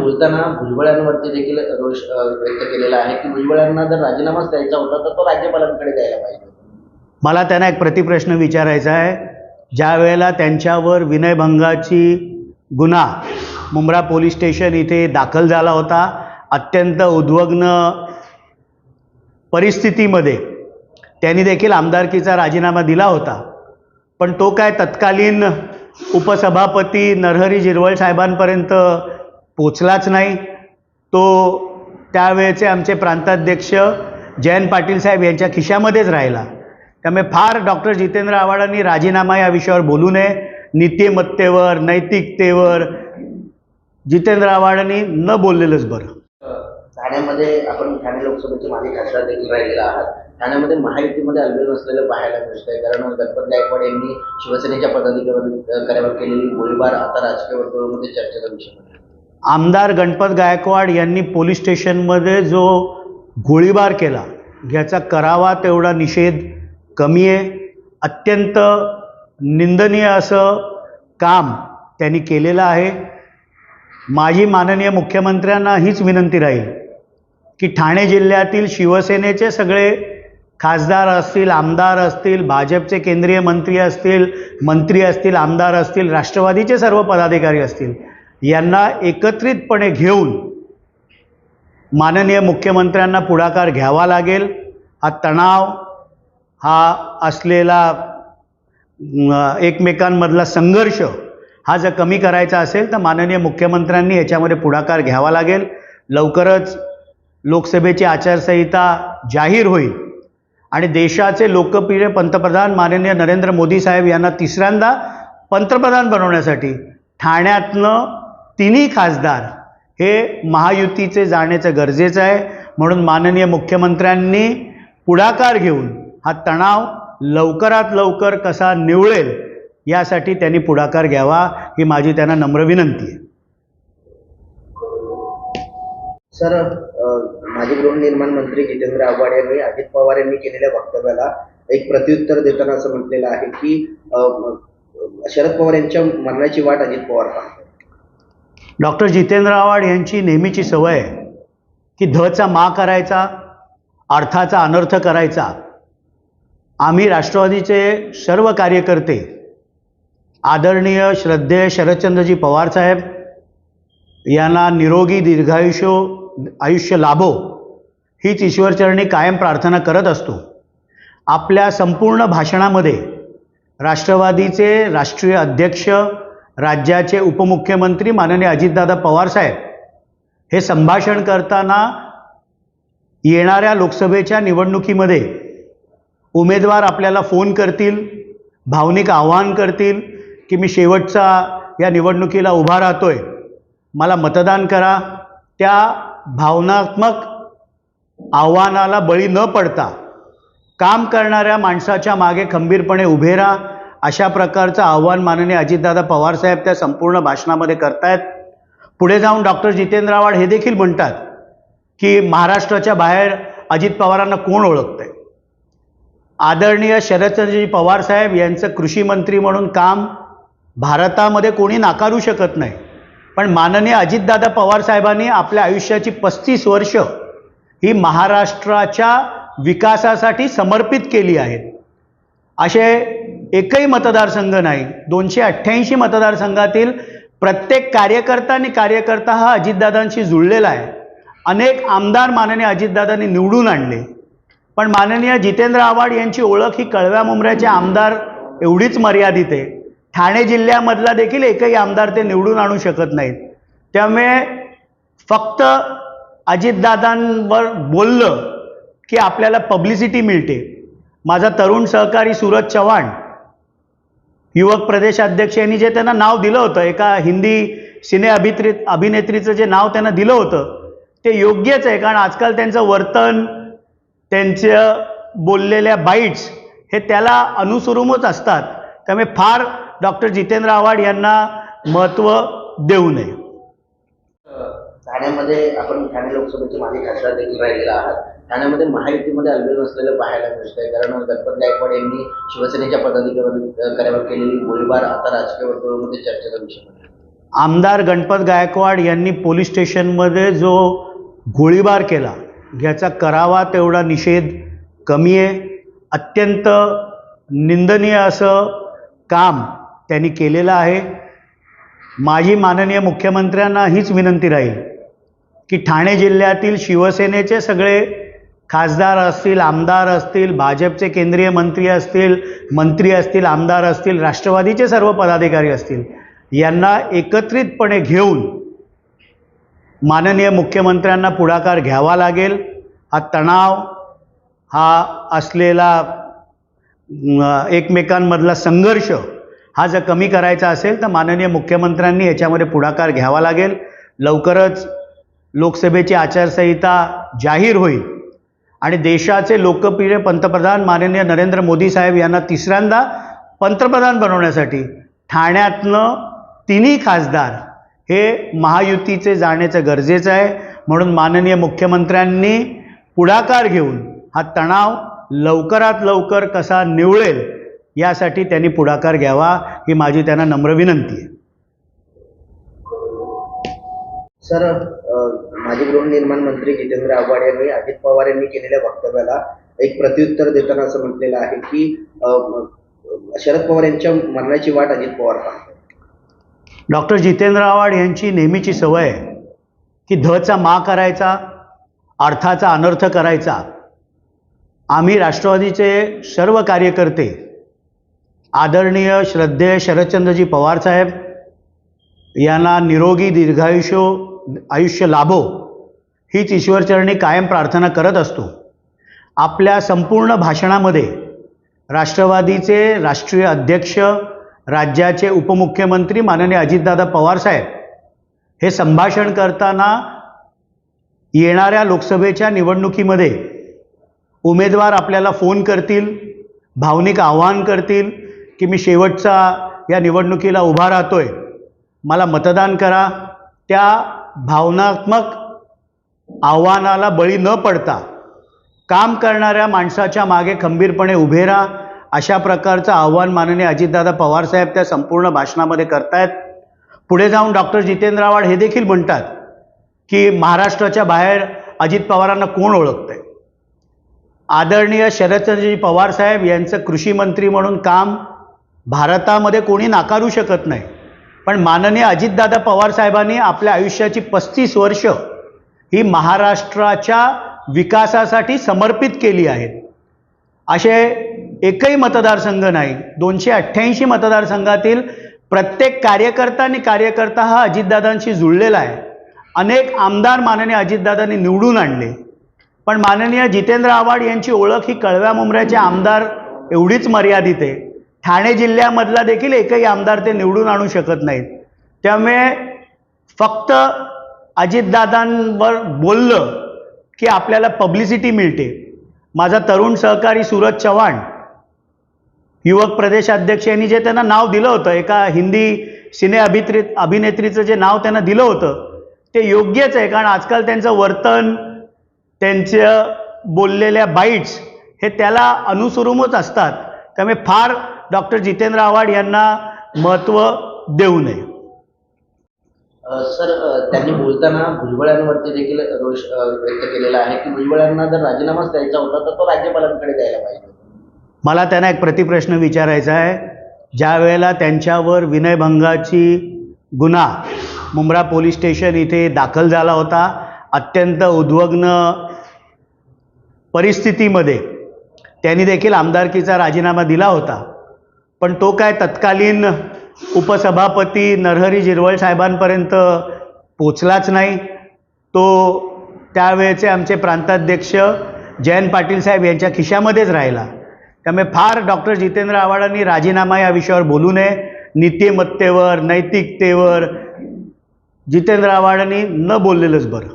बोलताना भुजबळांवरती देखील रोष व्यक्त केलेला आहे की भुजबळांना जर राजीनामाच द्यायचा होता तर तो राज्यपालांकडे द्यायला पाहिजे. मला त्यांना एक प्रतिप्रश्न विचारायचा आहे. ज्या वेळेला त्यांच्यावर विनयभंगाची गुन्हा मुंब्रा पोलीस स्टेशन इथे दाखल झाला होता अत्यंत उद्वग्न परिस्थितीमध्ये त्यांनी देखील आमदारकीचा राजीनामा दिला होता. पण तो काय तत्कालीन उपसभापती नरहरी झिरवळ साहेबांपर्यंत पोचलाच नाही. तो त्यावेळेचे आमचे प्रांताध्यक्ष जयंत पाटील साहेब यांच्या खिशामध्येच राहिला. त्यामुळे फार डॉक्टर जितेंद्र आव्हाडांनी राजीनामा या विषयावर बोलू नये. नीतिमत्तेवर नैतिकतेवर जितेंद्र आव्हाडांनी न बोललेलंच बरं. ठाण्यामध्ये आपण ठाणे लोकसभेचे माजी खासदार देखील राहिलेला आहात. ठाण्यामध्ये महायुतीमध्ये अलबेल असलेलं पाहायला मिळतंय. कारण गणपत गायकवाड यांनी शिवसेनेच्या पदाधिकाऱ्यावर केलेली गोळीबार आता राजकीय वर्तुळामध्ये चर्चेचा विषय बनला. आमदार गणपत गायकवाड यांनी पोलीस स्टेशनमध्ये जो गोळीबार केला याचा करावा तेवढा निषेध कमी आहे. अत्यंत निंदनीय असं काम त्यांनी केलेलं आहे. माझी माननीय मुख्यमंत्र्यांना हीच विनंती राहील की ठाणे जिल्ह्यातील शिवसेनेचे सगळे खासदार असतील आमदार असतील भाजपचे केंद्रीय मंत्री असतील मंत्री असतील आमदार असतील राष्ट्रवादीचे सर्व पदाधिकारी असतील यांना एकत्रितपणे घेऊन माननीय मुख्यमंत्र्यांना पुढाकार घ्यावा लागेल. हा तणाव हा असलेला एकमेकांमधला संघर्ष हा जर कमी करायचा असेल तर माननीय मुख्यमंत्र्यांनी याच्यामध्ये पुढाकार घ्यावा लागेल. लवकरच लोकसभेची आचारसंहिता जाहीर होईल. आणि देशाचे लोकप्रिय पंतप्रधान माननीय नरेंद्र मोदी साहेब यांना तिसऱ्यांदा पंतप्रधान बनवण्यासाठी ठाण्यातनं तिन्ही खासदार हे महायुतीचे जाण्याचं गरजेचं आहे. म्हणून माननीय मुख्यमंत्र्यांनी पुढाकार घेऊन हा तणाव लवकरात लवकर कसा निवळेल यासाठी त्यांनी पुढाकार घ्यावा ही माझी त्यांना नम्र विनंती आहे. सर माजी गृहनिर्माण मंत्री जितेंद्र आव्हाड यांनी अजित पवार यांनी केलेल्या वक्तव्याला एक प्रत्युत्तर देताना असं म्हटलेलं आहे की शरद पवार यांच्या मरणाची वाट अजित पवार पाहतात. डॉक्टर जितेंद्र आव्हाड यांची नेहमीची सवय आहे की धचा मा करायचा अर्थाचा अनर्थ करायचा. आम्ही राष्ट्रवादीचे सर्व कार्यकर्ते आदरणीय श्रद्धेय शरदचंद्रजी पवारसाहेब यांना निरोगी दीर्घायुष्य आयुष्य लाभो हीच ईश्वरचरणी कायम प्रार्थना करत असतो. आपल्या संपूर्ण भाषणामध्ये राष्ट्रवादीचे राष्ट्रीय अध्यक्ष राज्याचे उपमुख्यमंत्री माननीय अजितदादा पवारसाहेब हे संभाषण करताना येणाऱ्या लोकसभेच्या निवडणुकीमध्ये उमेदवार आपल्याला फोन करतील भावनिक आव्हान करतील की मी शेवटचा या निवडणुकीला उभा राहतो आहे मला मतदान करा. त्या भावनात्मक आव्हानाला बळी न पडता काम करणाऱ्या माणसाच्या मागे खंबीरपणे उभे राहा. अशा प्रकारचं आव्हान माननीय अजितदादा पवारसाहेब त्या संपूर्ण भाषणामध्ये करतायत. पुढे जाऊन डॉक्टर जितेंद्र आव्हाड हे देखील म्हणतात की महाराष्ट्राच्या बाहेर अजित पवारांना कोण ओळखतंय? आदरणीय शरदचंद्रजी पवारसाहेब यांचं कृषी मंत्री म्हणून काम भारतामध्ये कोणी नाकारू शकत नाही. पण माननीय अजितदादा पवारसाहेबांनी आपल्या आयुष्याची पस्तीस वर्ष ही महाराष्ट्राच्या विकासासाठी समर्पित केली आहेत. असे एकही मतदारसंघ नाही. दोनशे अठ्ठ्याऐंशी मतदारसंघातील प्रत्येक कार्यकर्ता आणि कार्यकर्ता हा अजितदादांशी जुळलेला आहे. अनेक आमदार माननीय अजितदादांनी निवडून आणले. पण माननीय जितेंद्र आव्हाड यांची ओळख ही कळव्या मुंबऱ्याचे आमदार एवढीच मर्यादित आहे. ठाणे जिल्ह्यामधला देखील एकही आमदार ते निवडून आणू शकत नाहीत. त्यामुळे फक्त अजितदादांवर बोललं की आपल्याला पब्लिसिटी मिळते. माझा तरुण सहकारी सूरज चव्हाण युवक प्रदेशाध्यक्ष यांनी जे त्यांना नाव दिलं होतं एका हिंदी सिने अभित्री अभिनेत्रीचं जे नाव त्यांना दिलं होतं ते योग्यच आहे. कारण आजकाल त्यांचं वर्तन त्यांच्या बोललेल्या बाईट्स हे त्याला अनुसरूमच असतात. त्यामुळे फार डॉक्टर जितेंद्र आव्हाड यांना महत्त्व देऊ नये. ठाण्यामध्ये आपण ठाणे लोकसभेचे माजी खासदार देखील राहिलेला आहात. ठाण्यामध्ये महायुतीमध्ये अलबेल असलेलं पाहायला मिळतंय. कारण गणपत गायकवाड यांनी शिवसेनेच्या पदाधिकाऱ्यावर केलेली गोळीबार आता राजकीय वर्तुळामध्ये चर्चेचा विषय आमदार गणपत गायकवाड यांनी पोलीस स्टेशनमध्ये जो गोळीबार केला ह्याचा करावा तेवढा निषेध कमी आहे. अत्यंत निंदनीय असं काम त्यांनी केलेलं आहे. माझी माननीय मुख्यमंत्र्यांना हीच विनंती राहील की ठाणे जिल्ह्यातील शिवसेनेचे सगळे खासदार असतील आमदार असतील भाजपचे केंद्रीय मंत्री असतील मंत्री असतील आमदार असतील राष्ट्रवादीचे सर्व पदाधिकारी असतील यांना एकत्रितपणे घेऊन माननीय मुख्यमंत्र्यांना पुढाकार घ्यावा लागेल. हा तणाव हा असलेला एकमेकांमधला संघर्ष हा जर कमी करायचा असेल तर माननीय मुख्यमंत्र्यांनी याच्यामध्ये पुढाकार घ्यावा लागेल. लवकरच लोकसभेची आचारसंहिता जाहीर होईल. आणि देशाचे लोकप्रिय पंतप्रधान माननीय नरेंद्र मोदी साहेब यांना तिसऱ्यांदा पंतप्रधान बनवण्यासाठी ठाण्यातनं तिन्ही खासदार हे महायुतीचे जाण्याचं गरजेचं आहे. म्हणून माननीय मुख्यमंत्र्यांनी पुढाकार घेऊन हा तणाव लवकरात लवकर कसा निवळेल यासाठी त्यांनी पुढाकार घ्यावा ही माझी त्यांना नम्र विनंती आहे. सर माजी गृहनिर्माण मंत्री जितेंद्र आव्हाड यांनी अजित पवार यांनी केलेल्या वक्तव्याला एक प्रत्युत्तर देताना असं म्हटलेलं आहे की शरद पवार यांच्या मरणाची वाट अजित पवार डॉक्टर जितेंद्र आव्हाड यांची नेहमीची सवय की धचा मा करायचा अर्थाचा अनर्थ करायचा. आम्ही राष्ट्रवादीचे सर्व कार्यकर्ते आदरणीय श्रद्धेय शरदचंद्रजी पवार साहेब यांना निरोगी दीर्घायुष्य आयुष्य लाभो हीच ईश्वरचरणी कायम प्रार्थना करत असतो. आपल्या संपूर्ण भाषणामध्ये राष्ट्रवादीचे राष्ट्रीय अध्यक्ष राज्याचे उपमुख्यमंत्री माननीय अजितदादा पवारसाहेब हे संभाषण करताना येणाऱ्या लोकसभेच्या निवडणुकीमध्ये उमेदवार आपल्याला फोन करतील भावनिक आवाहन करतील की मी शेवटचा या निवडणुकीला उभा राहतो आहे मला मतदान करा. त्या भावनात्मक आव्हानाला बळी न पडता काम करणाऱ्या माणसाच्या मागे खंबीरपणे उभे राहा. अशा प्रकारचं आव्हान माननीय अजितदादा पवारसाहेब त्या संपूर्ण भाषणामध्ये करतायत. पुढे जाऊन डॉक्टर जितेंद्र आव्हाड हे देखील म्हणतात की महाराष्ट्राच्या बाहेर अजित पवारांना कोण ओळखतंय? आदरणीय शरदचंद्रजी पवारसाहेब यांचं कृषी मंत्री म्हणून काम भारतामध्ये कोणी नाकारू शकत नाही. पण माननीय अजितदादा पवार साहेबांनी आपल्या आयुष्याची पस्तीस वर्ष ही महाराष्ट्राच्या विकासासाठी समर्पित केली आहेत. असे एकही मतदारसंघ नाही. दोनशे अठ्ठ्याऐंशी मतदारसंघातील प्रत्येक कार्यकर्ता आणि कार्यकर्ता हा अजितदादांशी जुळलेला आहे. अनेक आमदार माननीय अजितदादांनी निवडून आणले. पण माननीय जितेंद्र आव्हाड यांची ओळख ही कळव्या मुंबऱ्याचे आमदार एवढीच मर्यादित आहे. ठाणे जिल्ह्यामधला देखील एकही आमदार ते निवडून आणू शकत नाहीत. त्यामुळे फक्त अजितदादांवर बोललं की आपल्याला पब्लिसिटी मिळते. माझा तरुण सहकारी सूरज चव्हाण युवक प्रदेशाध्यक्ष यांनी जे त्यांना नाव दिलं होतं एका हिंदी सिने अभित्री अभिनेत्रीचं जे नाव त्यांना दिलं होतं ते योग्यच आहे. कारण आजकाल त्यांचं वर्तन त्यांच्या बोललेल्या बाईट्स हे त्याला अनुसरूमच असतात. त्यामुळे फार डॉक्टर जितेंद्र आव्हाड यांना महत्त्व देऊ नये. सर त्यांनी बोलताना भुजबळांवरती देखील रोष व्यक्त केलेला आहे की भुजबळांना जर राजीनामाच द्यायचा होता तर तो राज्यपालांकडे द्यायला पाहिजे. मला त्यांना एक प्रतिप्रश्न विचारायचा आहे. ज्या वेळेला त्यांच्यावर विनयभंगाची गुन्हा मुंब्रा पोलीस स्टेशन इथे दाखल झाला होता अत्यंत उद्वग्न परिस्थितीमध्ये त्यांनी देखील आमदारकीचा राजीनामा दिला होता. पण तो काय तत्कालीन उपसभापती नरहरी झिरवळ साहेबांपर्यंत पोचलाच नाही. तो त्यावेळेचे आमचे प्रांताध्यक्ष जयंत पाटील साहेब यांच्या खिशामध्येच राहिला. त्यामुळे फार डॉक्टर जितेंद्र आव्हाडांनी राजीनामा या विषयावर बोलू नये. नीतिमत्तेवर नैतिकतेवर जितेंद्र आव्हाडांनी न बोललेलंच बरं.